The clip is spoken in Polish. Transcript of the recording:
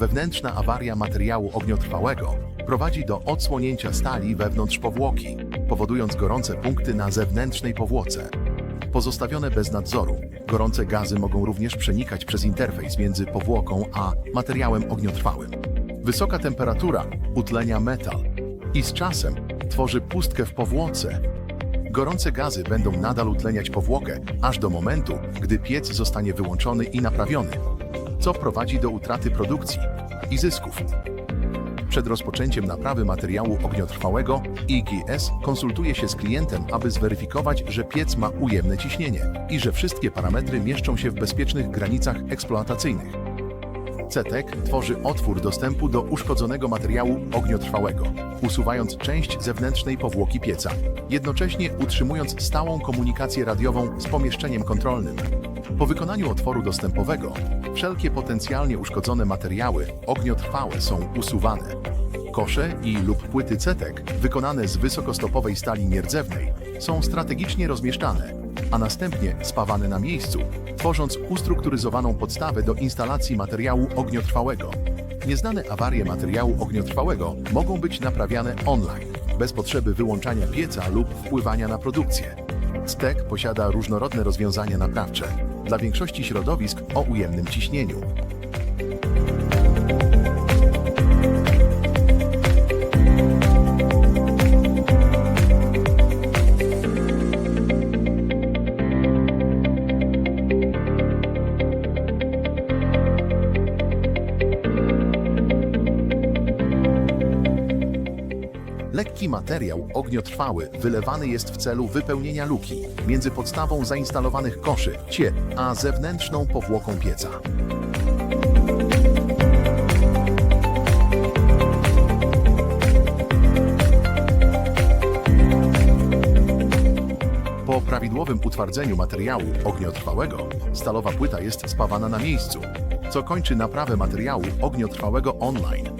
Wewnętrzna awaria materiału ogniotrwałego prowadzi do odsłonięcia stali wewnątrz powłoki, powodując gorące punkty na zewnętrznej powłoce. Pozostawione bez nadzoru, gorące gazy mogą również przenikać przez interfejs między powłoką a materiałem ogniotrwałym. Wysoka temperatura utlenia metal i z czasem tworzy pustkę w powłoce. Gorące gazy będą nadal utleniać powłokę aż do momentu, gdy piec zostanie wyłączony i naprawiony, co prowadzi do utraty produkcji i zysków. Przed rozpoczęciem naprawy materiału ogniotrwałego IGS konsultuje się z klientem, aby zweryfikować, że piec ma ujemne ciśnienie i że wszystkie parametry mieszczą się w bezpiecznych granicach eksploatacyjnych. CETEC tworzy otwór dostępu do uszkodzonego materiału ogniotrwałego, usuwając część zewnętrznej powłoki pieca, jednocześnie utrzymując stałą komunikację radiową z pomieszczeniem kontrolnym. Po wykonaniu otworu dostępowego, wszelkie potencjalnie uszkodzone materiały ogniotrwałe są usuwane. Kosze i lub płyty CETEC wykonane z wysokostopowej stali nierdzewnej są strategicznie rozmieszczane, a następnie spawane na miejscu, tworząc ustrukturyzowaną podstawę do instalacji materiału ogniotrwałego. Nieznane awarie materiału ogniotrwałego mogą być naprawiane online, bez potrzeby wyłączania pieca lub wpływania na produkcję. STEC posiada różnorodne rozwiązania naprawcze dla większości środowisk o ujemnym ciśnieniu. Lekki materiał ogniotrwały wylewany jest w celu wypełnienia luki między podstawą zainstalowanych koszy, cie, a zewnętrzną powłoką pieca. Po prawidłowym utwardzeniu materiału ogniotrwałego, stalowa płyta jest spawana na miejscu, co kończy naprawę materiału ogniotrwałego online.